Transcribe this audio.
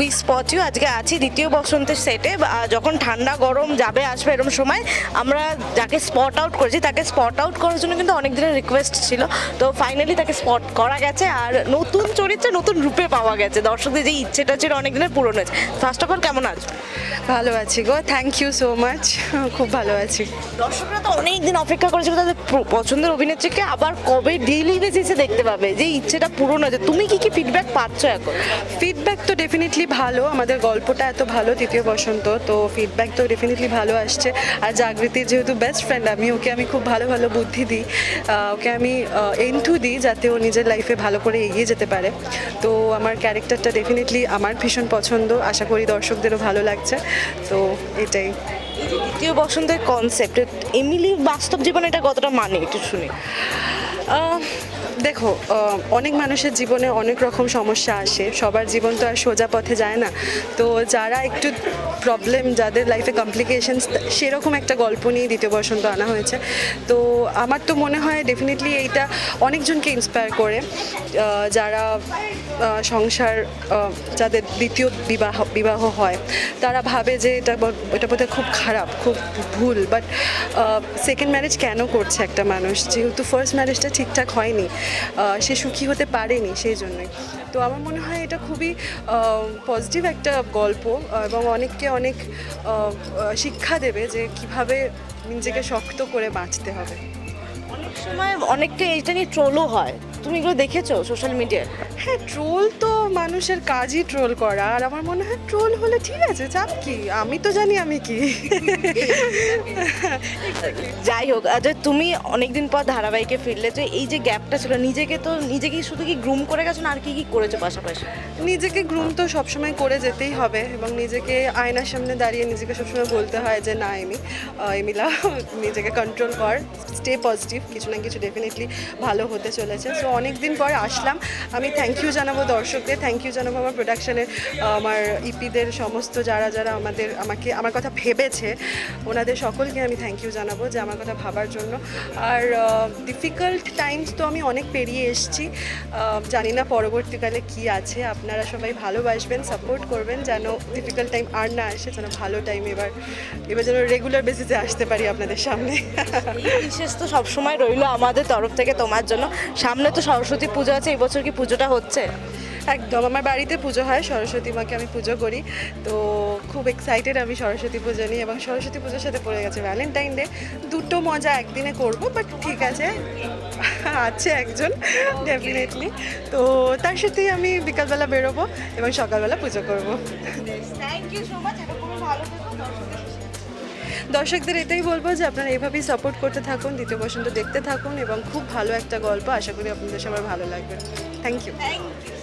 Two we spot you. আজকে আছি দ্বিতীয় বসন্তের সেটে যখন ঠান্ডা গরম যাবে আসবে এরকম সময় আমরা যাকে স্পট আউট করেছি তাকে স্পট আউট করার জন্য কিন্তু অনেক দিনের রিকোয়েস্ট ছিল। তো ফাইনালি তাকে স্পট করা গেছে আর নতুন চরিত্রে নতুন রূপে পাওয়া গেছে। দর্শকদের যে ইচ্ছেটা ছিল অনেক দিনের পূরণ হয়েছে। ফার্স্ট অফ অল কেমন আছো? ভালো আছি গো। থ্যাংক ইউ সো মাচ খুব ভালো আছি। দর্শকরা তো অনেক দিন অপেক্ষা করেছিল তাদের পছন্দের অভিনেত্রীকে। আবার কবে ডেইলি বেসিসে দেখতে পাবে যে ইচ্ছেটা পূরণ হয়েছে। তুমি কি কি ফিডব্যাক পাচ্ছ এখন? ফিডব্যাক তো ডেফিনেটলি ভালো আমাদের গল্পটা এত ভালো তৃতীয় বসন্ত তো ফিডব্যাক তো ডেফিনেটলি ভালো আসছে। আর জাগৃতির যেহেতু বেস্ট ফ্রেন্ড আমি ওকে আমি খুব ভালো ভালো বুদ্ধি দিই। ওকে আমি এন্টু দিই যাতে ও নিজের লাইফে ভালো করে এগিয়ে যেতে পারে। তো আমার ক্যারেক্টারটা ডেফিনেটলি আমার ভীষণ পছন্দ। আশা করি দর্শকদেরও ভালো লাগছে। তো এটাই। এই যে দ্বিতীয় বসন্তের কনসেপ্ট এমিলি বাস্তব জীবনে এটা কতটা মানে? একটু শুনি। দেখো অনেক মানুষের জীবনে অনেক রকম সমস্যা আসে। সবার জীবন তো আর সোজা পথে যায় না। তো যারা একটু প্রবলেম যাদের লাইফে কমপ্লিকেশনস সেরকম একটা গল্প নিয়ে দ্বিতীয় বসন্ত আনা হয়েছে। তো আমার তো মনে হয় ডেফিনেটলি এইটা অনেকজনকে ইন্সপায়ার করে যারা সংসার যাদের দ্বিতীয় বিবাহ বিবাহ হয়, তারা ভাবে যে এটা এটা বোধহয় খুব খারাপ, খুব ভুল। বাট সেকেন্ড ম্যারেজ কেন করছে একটা মানুষ? যেহেতু ফার্স্ট ম্যারেজটা ঠিকঠাক হয়নি। সে সুখী হতে পারেনি সেই জন্যই। তো আমার মনে হয় এটা খুবই পজিটিভ একটা গল্প এবং অনেককে অনেক শিক্ষা দেবে যে কীভাবে নিজেকে শক্ত করে বাঁচতে হবে। অনেক সময় অনেককে এটা নিয়ে ট্রোলও হয়। তুমি এগুলো দেখেছ সোশ্যাল মিডিয়ায় হ্যাঁ ট্রোল তো মানুষের কাজই ট্রোল করা। আর আমার মনে হয় ট্রোল হলে ঠিক আছে চাপ কি? আমি তো জানি আমি কি। যাই হোক আচ্ছা তুমি অনেকদিন পর ধারাবাহিকে ফিরলে যে এই যে গ্যাপটা ছিল নিজেকে তো নিজেকে শুধু কি গ্রুম করে গেছো না আর কি কি করেছ পাশাপাশি? নিজেকে গ্রুম তো সবসময় করে যেতেই হবে এবং নিজেকে আয়নার সামনে দাঁড়িয়ে নিজেকে সবসময় বলতে হয় যে না এমি এমিলা নিজেকে কন্ট্রোল কর স্টে পজিটিভ কিছু না কিছু ডেফিনেটলি ভালো হতে চলেছে। সো অনেক দিন পর আসলাম। আমি থ্যাংক ইউ জানাব দর্শকদের থ্যাংক ইউ জানাব আমার প্রোডাকশানের আমার ইপিদের সমস্ত যারা যারা আমাদের, আমাকে, আমার কথা ভেবেছে, ওনাদের সকলকে আমি থ্যাংক ইউ জানাব যে আমার কথা ভাবার জন্য। আর ডিফিকাল্ট টাইমস তো আমি অনেক পেরিয়ে এসেছি। জানি না পরবর্তীকালে কি আছে। আপনারা সবাই ভালোবাসবেন সাপোর্ট করবেন যেন ডিফিকাল্ট টাইম আর না আসে, যেন ভালো টাইম এবার এবার যেন রেগুলার বেসিসে আসতে পারি আপনাদের সামনে। বিশেষ তো সবসময় রইল আমাদের তরফ থেকে তোমার জন্য। সামনে তো সরস্বতী পুজো আছে এই বছর কি পুজোটা হচ্ছে? একদম আমার বাড়িতে পুজো হয় সরস্বতী মাকে আমি পুজো করি। তো খুব এক্সাইটেড আমি সরস্বতী পুজো নিয়ে এবং সরস্বতী পুজোর সাথে পড়ে গেছে ভ্যালেন্টাইন ডে দুটো মজা একদিনে করব বাট ঠিক আছে আছে একজন ডেফিনেটলি তো তার সাথেই আমি বিকালবেলা বেরোবো এবং সকালবেলা পুজো করব। থ্যাংক ইউ সো মাচ ভালো থেকো দর্শকদের এটাই বলব যে আপনারা এভাবেই সাপোর্ট করতে থাকুন, দ্বিতীয় বসন্ত দেখতে থাকুন এবং খুব ভালো একটা গল্প আশা করি আপনাদের সবার ভালো লাগবে। Thank you thank you